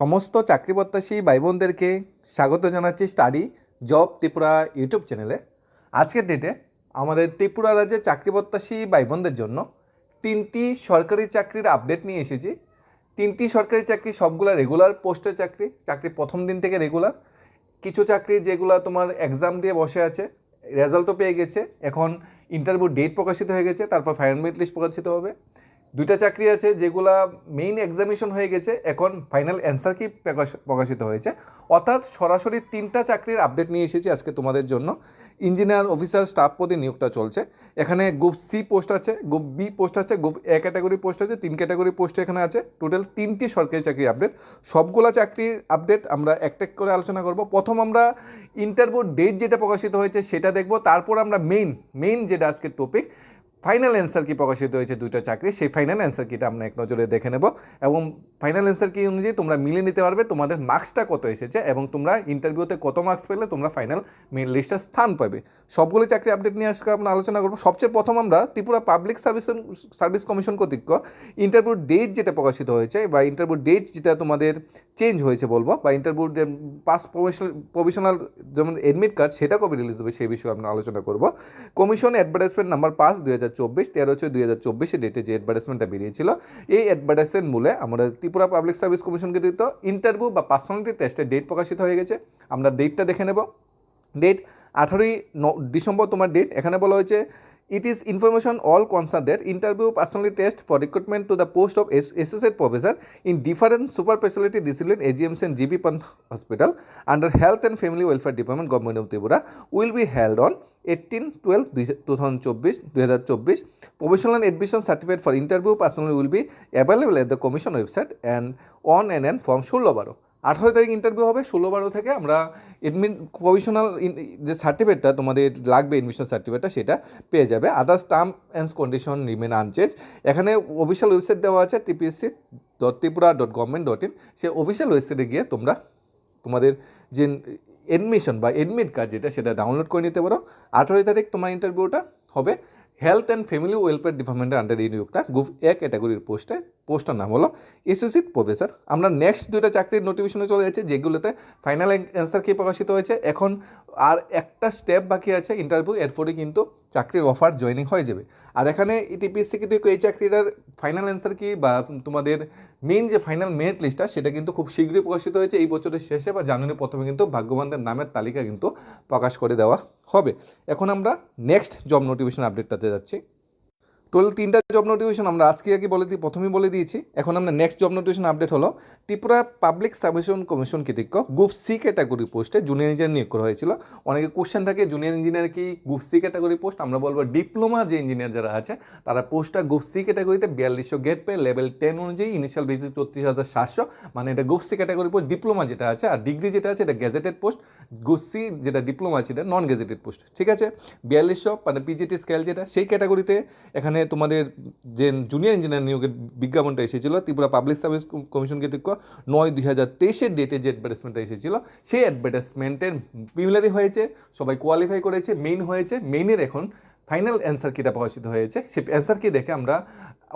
সমস্ত চাকরি প্রত্যাশী ভাই বোনদেরকে স্বাগত জানাচ্ছি স্টাডি জব ত্রিপুরা ইউটিউব চ্যানেলে। আজকের ডেটে আমাদের ত্রিপুরা রাজ্যে চাকরি প্রত্যাশী ভাই বোনদের জন্য তিনটি সরকারি চাকরির আপডেট নিয়ে এসেছি। তিনটি সরকারি চাকরি, সবগুলো রেগুলার পোস্টের চাকরি চাকরি প্রথম দিন থেকে রেগুলার কিছু চাকরি যেগুলো তোমার এক্সাম দিয়ে বসে আছে রেজাল্টও পেয়ে গেছে। এখন ইন্টারভিউ ডেট প্রকাশিত হয়ে গেছে, তারপর ফাইনাল মেরিট লিস্ট প্রকাশিত হবে। দুইটা চাকরি আছে যেগুলা মেইন এক্সামিনেশন হয়ে গেছে, এখন ফাইনাল অ্যান্সার কি প্রকাশ- প্রকাশিত হয়েছে। অর্থাৎ সরাসরি তিনটা চাকরির আপডেট নিয়ে এসেছি আজকে তোমাদের জন্য। ইঞ্জিনিয়ার অফিসার স্টাফ পদে নিয়োগটা চলছে। এখানে গ্রুপ সি পোস্ট আছে গ্রুপ বি পোস্ট আছে গ্রুপ এ ক্যাটাগরি পোস্ট আছে, তিন ক্যাটাগরি পোস্ট এখানে আছে। টোটাল তিনটি সরকারি চাকরির আপডেট সবগুলা চাকরির আপডেট আমরা এক এক করে আলোচনা করব। প্রথম আমরা ইন্টারভিউ ডেট যেটা প্রকাশিত হয়েছে সেটা দেখব। তারপর আমরা মেইন মেইন যেটা আজকের টপিক ফাইনাল অ্যান্সার কি প্রকাশিত হয়েছে দুইটা চাকরি, সেই ফাইনাল অ্যান্সার কিটা আমরা এক নজরে দেখে নেব এবং ফাইনাল অ্যান্সার কি অনুযায়ী তোমরা মিলে নিতে পারবে, তোমাদের মার্কসটা কত এসেছে এবং তোমরা ইন্টারভিউতে কত মার্কস পেলে তোমরা ফাইনাল মেন লিস্টে স্থান পাবে। সবগুলো চাকরি আপডেট নিয়ে আজকে আমরা আলোচনা করব। সবচেয়ে প্রথম আমরা Tripura public service service commission কর্তৃক ইন্টারভিউ ডেট যেটা প্রকাশিত হয়েছে বা ইন্টারভিউ ডেট যেটা তোমাদের চেঞ্জ হয়েছে বলব বা ইন্টারভিউ পাস প্রফেশনাল যেমন এডমিট কার্ড সেটা কবে রিলিজ হবে সেই বিষয়ে আমরা আলোচনা করব। কমিশন অ্যাডভার্টাইজমেন্ট নাম্বার পাঁচ দুই হাজার চব্বিশ, তেরো ছয় দুই হাজার চব্বিশে ডেটে যে অ্যাডভার্টাইজমেন্টটা বেরিয়েছিল, এই অ্যাডভার্টাইজমেন্ট মূলে আমাদের ত্রিপুরা পাবলিক সার্ভিস কমিশনকে দিত। ইন্টারভিউ বা পার্সোনালিটি টেস্টের ডেট প্রকাশিত হয়ে গেছে। আমরা ডেটটা দেখে নেব। ডেট আঠারোই ডিসেম্বর তোমার ডেট এখানে বলা হয়েছে that interview personally test for recruitment to the post of associate professor in different super speciality discipline AGMC and GB Pant hospital under health and family welfare department government of Tripura will be held on eighteen twelve two thousand চব্বিশ দুই হাজার চব্বিশ professional admission certificate for interview personally will be available at the commission website and on and and form ষোলো বারো। আঠারো তারিখ interview হবে, ষোলো বারো থেকে আমরা এডমিন প্রভিশনাল যে সার্টিফিকেটটা তোমাদের লাগবে এডমিশন সার্টিফিকেটটা সেটা পেয়ে যাবে। Others term and condition remain unchange এখানে অফিসিয়াল ওয়েবসাইট দেওয়া আছে TPSC dot Tripura dot government dot in সেই অফিসিয়াল ওয়েবসাইটে গিয়ে তোমরা, তোমাদের যে এডমিশন বা এডমিট কার্ড যেটা, সেটা ডাউনলোড করে নিতে পারো। আঠেরোই তারিখ তোমার ইন্টারভিউটা হবে। হেলথ অ্যান্ড ফ্যামিলি ওয়েলফেয়ার ডিপার্টমেন্টের আন্ডার এই নিয়োগটা গ্রুপ এ ক্যাটাগরির পোস্টে পোস্টার নাম হলো অ্যাসোসিয়েট প্রফেসর আমরা নেক্সট দুইটা চাকরির নোটিফিকেশনে চলে যাচ্ছি, যেগুলোতে ফাইনাল অ্যান্সার কি প্রকাশিত হয়েছে। এখন আর একটা স্টেপ বাকি আছে ইন্টারভিউ এরপরে কিন্তু চাকরির অফার জয়েনিং হয়ে যাবে। আর এখানে ইটিপিএসসি কিন্তু এই চাকরিটার ফাইনাল অ্যান্সার কি বা তোমাদের মেইন যে ফাইনাল মেরিট লিস্টটা সেটা কিন্তু খুব শীঘ্রই প্রকাশিত হয়েছে। এই বছরের শেষে বা জানুয়ারি প্রথমে কিন্তু ভাগ্যবানদের নামের তালিকা কিন্তু প্রকাশ করে দেওয়া হবে। এখন আমরা নেক্সট জব নোটিফিকেশন আপডেটটাতে যাচ্ছি। টোটাল তিনটা জব নোটিফিকেশন আমরা আজকে আগে বলে দিই, প্রথমেই বলে দিয়েছি। এখন আমরা নেক্সট জব নোটিফিকেশন আপডেট হলো, ত্রিপুরা পাবলিক সাবমিশন কমিশন কৃতিজ্ঞ গ্রুপ সি ক্যাটাগরি পোস্টে জুনিয়র ইঞ্জিনিয়ার নিয়োগ করা হয়েছিল। অনেকে কোশ্চেন থাকে জুনিয়র ইঞ্জিনিয়ার কি গ্রুপ সি ক্যাটাগরি পোস্ট আমরা বলব ডিপ্লোমা যে ইঞ্জিনিয়ার যারা আছে, তারা পোস্টটা গ্রুপ সি ক্যাটাগরিতে বিয়াল্লিশশো গেট পেয়ে লেভেল টেন অনুযায়ী ইনিশিয়াল বেসিস চৌত্রিশ হাজার সাতশো। মানে এটা group C category post diploma যেটা আছে আর ডিগ্রি যেটা আছে এটা গ্যাজেটেড পোস্ট গ্রুপ সি যেটা ডিপ্লোমা আছে এটা নন গ্যাজেটেড পোস্ট ঠিক আছে? বিয়াল্লিশশো মানে পিজিটি স্কেল যেটা, সেই ক্যাটাগরিতে এখানে তোমাদের যে জুনিয়র ইঞ্জিনিয়ার নিয়োগের বিজ্ঞাপনটা এসেছিল, ত্রিপুরা পাবলিক সার্ভিস কমিশন কর্তৃক নয় দুই হাজার তেইশের ডেটে যে অ্যাডভার্টাইজমেন্টটা এসেছিল, সেই অ্যাডভার্টাইজমেন্টের প্রিমিলারি হয়েছে, সবাই কোয়ালিফাই করেছে মেইন হয়েছে মেইনের এখন ফাইনাল অ্যান্সার কিটা প্রকাশিত হয়েছে, সে অ্যান্সার কি দেখে আমরা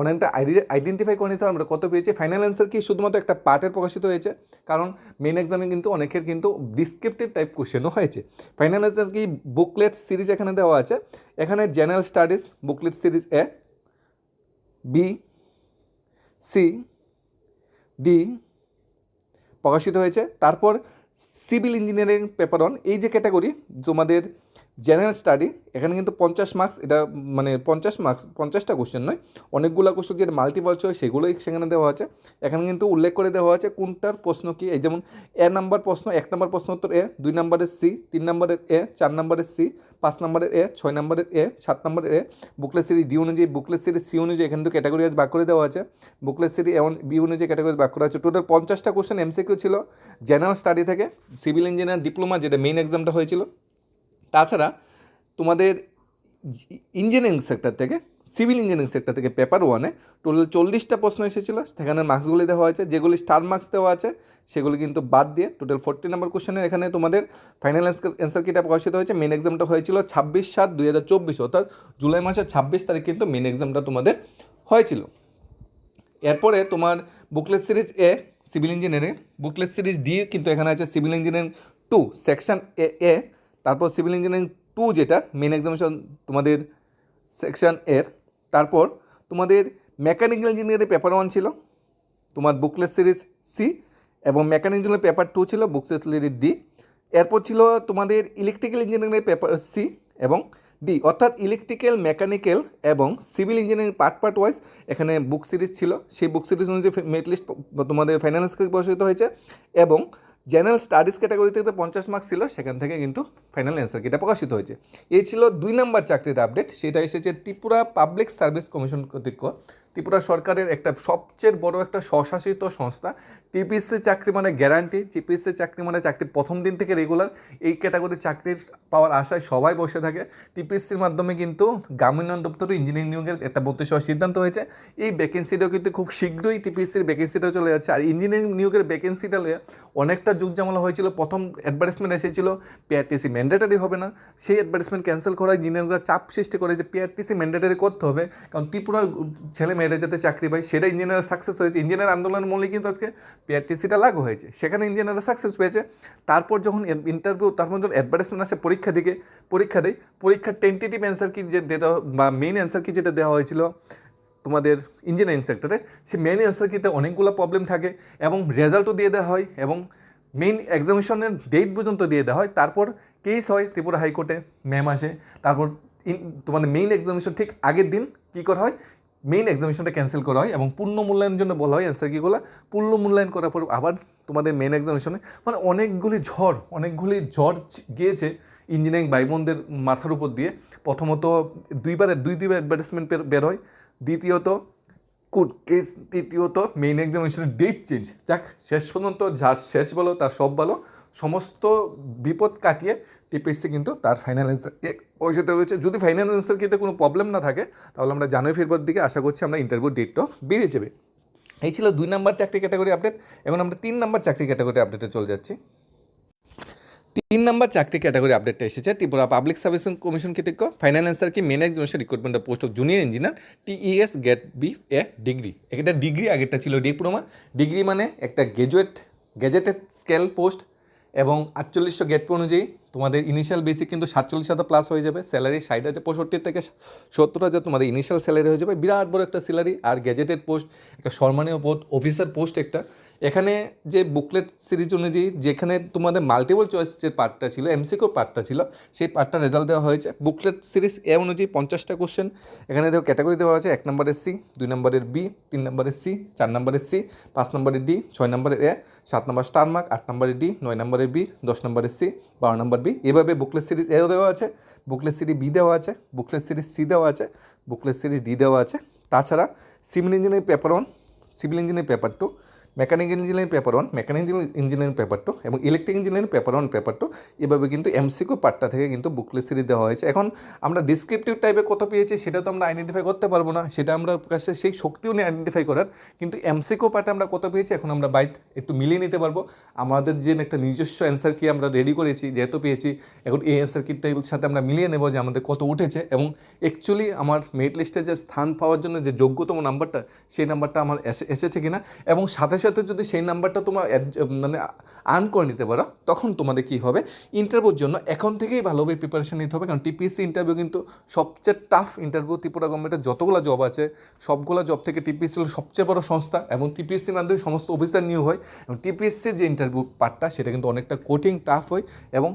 অনেকটা আইডেন্টিফাই করে নিতে হবে। আমরা কত পেয়েছি? ফাইনাল অ্যান্সার কি? শুধুমাত্র একটা পার্টের প্রকাশিত হয়েছে। কারণ মেন এক্সামে কিন্তু অনেকের কিন্তু ডিসক্রিপটিভ টাইপ কোশ্চেনও হয়েছে। ফাইনাল অ্যান্সার কি? বুকলেট সিরিজ এখানে দেওয়া আছে। এখানে general studies booklet series A B C D প্রকাশিত হয়েছে। তারপর সিভিল ইঞ্জিনিয়ারিং পেপার অন এই যে ক্যাটাগরি তোমাদের জেনারেল স্টাডি এখানে কিন্তু পঞ্চাশ মার্কস এটা মানে পঞ্চাশ মার্কস পঞ্চাশটা কোশ্চেন নয়। অনেকগুলো কোশ্চেন যেটা মাল্টিপল চয়েস সেগুলোই সেখানে দেওয়া আছে। এখানে কিন্তু উল্লেখ করে দেওয়া আছে কোনটার প্রশ্ন কি, এই যেমন এ নাম্বার প্রশ্ন, এক নম্বর প্রশ্ন উত্তর এ, দুই নম্বরের সি, তিন নম্বরের এ, চার নম্বরের সি, পাঁচ নম্বরের এ, ছয় নম্বরের এ, সাত নম্বরের এ। বুকলেট সিরিজ ডি অনুযায়ী বুকলেট সিরিজ সি অনুযায়ী এখানে তো ক্যাটাগরি আজ ভাগ করে দেওয়া আছে। বুকলেট সিরিজ এমন বি অনুযায়ী ক্যাটাগরি ভাগ করা আছে। টোটাল পঞ্চাশটা কোশ্চেন এমসিকিউ ছিল জেনারেল স্টাডি থেকে সিভিল ইঞ্জিনিয়ার ডিপ্লোমা যেটা মেইন এক্সামটা হয়েছিল। তাছাড়া তোমাদের ইঞ্জিনিয়ারিং সেক্টর থেকে সিভিল ইঞ্জিনিয়ারিং সেক্টর থেকে পেপার ওয়ানে টোটাল চল্লিশটা প্রশ্ন এসেছিল। সেখানে মার্কসগুলি দেওয়া হয়েছে, যেগুলি স্টার মার্কস দেওয়া আছে, সেগুলি কিন্তু বাদ দিয়ে টোটাল ফোর্টি নাম্বার কোশ্চেনের এখানে তোমাদের ফাইনাল অ্যান্সার কিটা প্রকাশিত হয়েছে মেন এক্সামটা হয়েছিল ছাব্বিশ সাত দুই হাজার চব্বিশ, অর্থাৎ জুলাই মাসের ছাব্বিশ তারিখ কিন্তু মেন এক্সামটা তোমাদের হয়েছিল। এরপরে তোমার booklet series A civil engineering booklet series D কিন্তু এখানে আছে civil engineering two section A A তারপর সিভিল ইঞ্জিনিয়ারিং টু যেটা মেন এক্সামিনেশন তোমাদের সেকশন এর। তারপর তোমাদের মেকানিক্যাল ইঞ্জিনিয়ারিং পেপার ওয়ান ছিল, তোমার বুকলেস সিরিজ সি এবং মেকানিক ইঞ্জিনিয়ারিং পেপার টু ছিল বুকলেট সিরিজ ডি এরপর ছিল তোমাদের ইলেকট্রিক্যাল ইঞ্জিনিয়ারিং পেপার সি এবং ডি অর্থাৎ ইলেকট্রিক্যাল মেকানিক্যাল এবং civil engineering part part wise এখানে বুক সিরিজ ছিল। সেই বুক সিরিজ অনুযায়ী মেরিট লিস্ট তোমাদের ফাইনান্স প্রকাশিত হয়েছে এবং জেনারেল স্টাডিজ ক্যাটাগরি থেকে পঞ্চাশ মার্কস ছিল, সেখান থেকে কিন্তু ফাইনাল অ্যান্সার কিটা প্রকাশিত হয়েছে। এই ছিল দুই নম্বর চাকরির আপডেট সেটা এসেছে ত্রিপুরা পাবলিক সার্ভিস কমিশন কর্তৃক ত্রিপুরা সরকারের একটা সবচেয়ে বড় একটা স্বশাসিত সংস্থা। টিপিএসসি চাকরি মানে গ্যারান্টি টিপিএসসি চাকরি মানে চাকরির প্রথম দিন থেকে রেগুলার এই ক্যাটাগরির চাকরির পাওয়ার আশায় সবাই বসে থাকে। টিপিএসসির মাধ্যমে কিন্তু গ্রামীণ দপ্তরে ইঞ্জিনিয়ারিং নিয়োগের একটা ভর্তি হওয়ার সিদ্ধান্ত হয়েছে। এই ভ্যাকেন্সিটাও কিন্তু খুব শীঘ্রই টিপিএসসির ভ্যাকেন্সিটাও চলে যাচ্ছে। আর ইঞ্জিনিয়ারিং নিয়োগের ভ্যাকেন্সিটা অনেকটা যুগ জামালা হয়েছিল। প্রথম অ্যাডভার্টাইজমেন্ট এসেছিল পিআরটিসি ম্যান্ডেটারি হবে না। সেই অ্যাডভার্টাইজমেন্ট ক্যান্সেল করায় ইঞ্জিনিয়াররা চাপ সৃষ্টি করে যে পিআরটিসি ম্যান্ডেটারি করতে হবে। কারণ ত্রিপুরার ছেলে মেয়েরা যাতে চাকরি পায়, সেটা ইঞ্জিনিয়ার সাকসেস হয়েছে। ইঞ্জিনিয়ার আন্দোলনের মূলে কিন্তু আজকে পিআরটিসিটা লাগু হয়েছে। সেখানে ইঞ্জিনিয়াররা সাকসেস পেয়েছে। তারপর যখন ইন্টারভিউ তারপর যখন অ্যাডভার্টাইজমেন্ট আসে পরীক্ষা দিকে, পরীক্ষা দেয় পরীক্ষার টেন্টেটিভ অ্যান্সার কি যে দেওয়া বা মেইন অ্যান্সার কি যেটা দেওয়া হয়েছিল তোমাদের ইঞ্জিনিয়ারিং সেক্টরে সেই মেইন অ্যান্সার কিতে অনেকগুলো প্রবলেম থাকে এবং রেজাল্টও দিয়ে দেওয়া হয় এবং মেইন এক্সামিনেশনের ডেট পর্যন্ত দিয়ে দেওয়া হয়। তারপর কেস হয় ত্রিপুরা হাইকোর্টে মে মাসে তারপর তোমাদের মেইন এক্সামিনেশন ঠিক আগের দিন কী করা হয়? মেইন এক্সামিনেশনটা ক্যান্সেল করা হয় এবং পূর্ণ মূল্যায়নের জন্য বলা হয় অ্যান্সার কীগুলো পূর্ণ মূল্যায়ন করার পর আবার তোমাদের মেইন এক্সামিনেশনে মানে অনেকগুলি ঝড় অনেকগুলি ঝড় গিয়েছে ইঞ্জিনিয়ারিং ভাই বোনদের মাথার উপর দিয়ে। প্রথমত দুইবার দুই দুইবার অ্যাডভার্টাইজমেন্ট বের হয়। দ্বিতীয়ত কুট কেস তৃতীয়ত মেইন এক্সামিনেশনের ডেট চেঞ্জ যাক, শেষ পর্যন্ত যার শেষ বলো, তার সব বলো। সমস্ত বিপদ কাটিয়ে টিপিএসসি কিন্তু তার ফাইনাল অ্যান্সার পৌঁছতে হয়েছে। যদি ফাইনাল অ্যান্সার কিন্তু কোনো প্রবলেম না থাকে, তাহলে আমরা জানুয়ারি ফেব্রুয়ারির দিকে আশা করছি আমরা ইন্টারভিউ ডেটটাও বেরিয়ে যাবে। এই ছিল দুই নম্বর চাকরি ক্যাটাগরি আপডেট এখন আমরা তিন নম্বর চাকরি ক্যাটাগরি আপডেটে চলে যাচ্ছি। তিন নম্বর চাকরি ক্যাটাগরি আপডেটটা এসেছে। ত্রিপুরা পাবলিক সার্ভিস কমিশন কৃতিজ্ঞ ফাইনাল অ্যান্সার কি? মেন একজন recruitment post of junior engineer TES gate B এ ডিগ্রি একটা ডিগ্রি আগেরটা ছিল ডিপ্লোমা ডিগ্রি মানে একটা গ্র্যাজুয়েট গ্যাজেটেড স্কেল পোস্ট এবং আটচল্লিশশো গেট অনুযায়ী তোমাদের ইনিশিয়াল বেসিক কিন্তু সাতচল্লিশ হাজার প্লাস হয়ে যাবে স্যালারি ষাট হাজার, পঁয়ষট্টি থেকে সত্তর হাজার তোমাদের ইনিশিয়াল স্যালারি হয়ে যাবে। বিরাট বড় একটা স্যালারি আর গ্যাজেটেড পোস্ট একটা সম্মানীয় পোস্ট অফিসার পোস্ট একটা। এখানে যে বুকলেট সিরিজ অনুযায়ী যেখানে তোমাদের মাল্টিপল চয়েস যে পার্টটা ছিল এমসিকিউ পার্টটা ছিল, সেই পার্টটা রেজাল্ট দেওয়া হয়েছে। বুকলেট সিরিজ এ অনুযায়ী পঞ্চাশটা কোশ্চেন এখানে দেখো ক্যাটাগরি দেওয়া আছে এক নম্বরের সি দুই নম্বরের বি তিন নম্বরের সি চার নম্বরের সি পাঁচ নম্বরের ডি ছয় নম্বরের এ সাত নম্বর স্টার মার্ক আট নম্বরের ডি নয় নম্বরের বি দশ নম্বরের সি বারো নম্বর বি এভাবে বুকলেট সিরিজ এও দেওয়া আছে বুকলেট সিরিজ বি দেওয়া আছে বুকলেট সিরিজ সি দেওয়া আছে বুকলেট সিরিজ ডি দেওয়া আছে। তাছাড়া civil engineering paper one civil engineering paper two mechanical engineering paper one mechanical engineering paper two এবং electric engineering paper one paper two এভাবে কিন্তু এমসিকিউ পার্টটা থেকে কিন্তু বুকলেট সিরিজ দেওয়া হয়েছে। এখন আমরা ডিসক্রিপটিভ টাইপে কত পেয়েছি সেটা তো আমরা আইডেন্টিফাই করতে পারব না, সেটা আমরা কাছে সেই শক্তিও নিয়ে আইডেন্টিফাই করার। কিন্তু এমসিকিউ পার্টে আমরা কত পেয়েছি এখন আমরা বাইত একটু মিলিয়ে নিতে পারব। আমাদের যে একটা নিজস্ব অ্যান্সার কি আমরা রেডি করেছি, যেহেতু পেয়েছি, এখন এই অ্যান্সার কিটার সাথে আমরা মিলিয়ে নেব যে আমাদের কত উঠেছে। এবং অ্যাকচুয়ালি আমার মেরিট লিস্টে যে স্থান পাওয়ার জন্য যে যোগ্যতম নাম্বারটা সেই নাম্বারটা আমার এসে- এসেছে কিনা। এবং সাথে সাথে যদি সেই নাম্বারটা তোমার মানে আর্ন করে নিতে পারো, তখন তোমাদের কী হবে? ইন্টারভিউর জন্য এখন থেকেই ভালোভাবে প্রিপারেশন নিতে হবে। কারণ টিপিএসসি ইন্টারভিউ কিন্তু সবচেয়ে টাফ ইন্টারভিউ ত্রিপুরা গভর্নমেন্টের যতগুলো জব আছে, সবগুলো জব থেকে টিপিএসসি হলো সবচেয়ে বড় সংস্থা এবং টিপিএসসির মাধ্যমে সমস্ত অফিসার নিয়োগ হয়। এবং টিপিএসসির যে ইন্টারভিউ পার্টটা সেটা কিন্তু অনেকটা কঠিন টাফ হয় এবং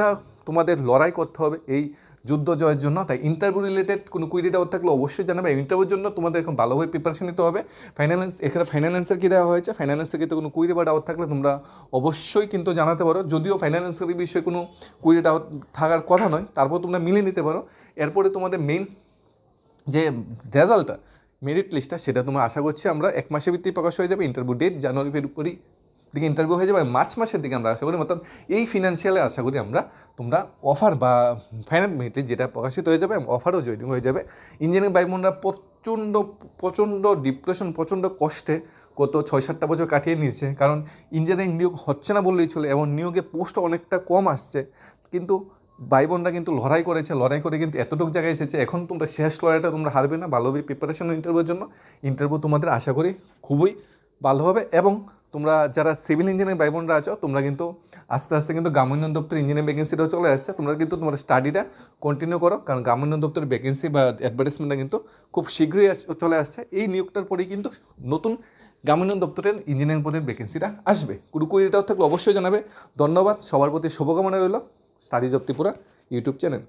অনেকটা তোমাদের লড়াই করতে হবে এই যুদ্ধ জয়ের জন্য? তাই ইন্টারভিউ রিলেটেড কোনো কুইরি ডাউট থাকলে অবশ্যই জানাবে। ইন্টারভিউর জন্য তোমাদের এখন ভালোভাবে প্রিপারেশন নিতে হবে। ফাইনান্স এখানে ফাইনান্সের কী দেওয়া হয়েছে? ফাইনান্সের কিন্তু কোনো কুইরি বা ডাউট থাকলে তোমরা অবশ্যই কিন্তু জানাতে পারো। যদিও ফাইনান্সের বিষয়ে কোনো কুইরি ডাউট থাকার কথা নয়, তারপর তোমরা মিলে নিতে পারো। এরপরে তোমাদের মেইন যে রেজাল্টটা মেরিট লিস্টটা সেটা তোমরা আশা করছি আমরা এক মাসের ভিত্তিতে প্রকাশ হয়ে যাবে। ইন্টারভিউ ডেট জানুয়ারি ফেব্রুয়ারি দিকে ইন্টারভিউ হয়ে যাবে, মার্চ মাসের দিকে আমরা আশা করি, অর্থাৎ এই ফিনান্সিয়ালে আশা করি আমরা তোমরা অফার বা ফাইনাল মেরিটে যেটা প্রকাশিত হয়ে যাবে অফারও জয়েনিং হয়ে যাবে। ইঞ্জিনিয়ারিং ভাই বোনরা প্রচণ্ড প্রচণ্ড ডিপ্রেশন প্রচণ্ড কষ্টে গত ছয় সাতটা বছর কাটিয়ে নিয়েছে। কারণ ইঞ্জিনিয়ারিং নিয়োগ হচ্ছে না বললেই চলে, এবং নিয়োগে পোস্ট অনেকটা কম আসছে। কিন্তু ভাই বোনরা কিন্তু লড়াই করেছে, লড়াই করে কিন্তু এতটুকু জায়গায় এসেছে। এখন তোমরা শেষ লড়াইটা তোমরা হারবে না ভালোভাবে প্রিপারেশন ইন্টারভিউর জন্য। ইন্টারভিউ তোমাদের আশা করি খুবই ভালো হবে, এবং তোমরা যারা সিভিল ইঞ্জিনিয়ারিং ভাই বোনরা আছো, তোমরা কিন্তু আস্তে আস্তে কিন্তু গ্রামীণ দপ্তর ইঞ্জিনিয়ারিং ভ্যাকেন্সিটাও চলে আসছে। তোমরা কিন্তু তোমার স্টাডিটা কন্টিনিউ করো, কারণ গ্রামীণ দপ্তরের ভ্যাকেন্সি বা অ্যাডভার্টাইজমেন্টটা কিন্তু খুব শীঘ্রই চলে আসছে। এই নিয়োগটার পরেই কিন্তু নতুন গ্রামীণ দপ্তরের ইঞ্জিনিয়ারিং পদের ভ্যাকেন্সিটা আসবে। কোনো কুড়িটাও থাকলে অবশ্যই জানাবে। ধন্যবাদ। সবার প্রতি শুভকামনা রইল। Study job Tripura YouTube channel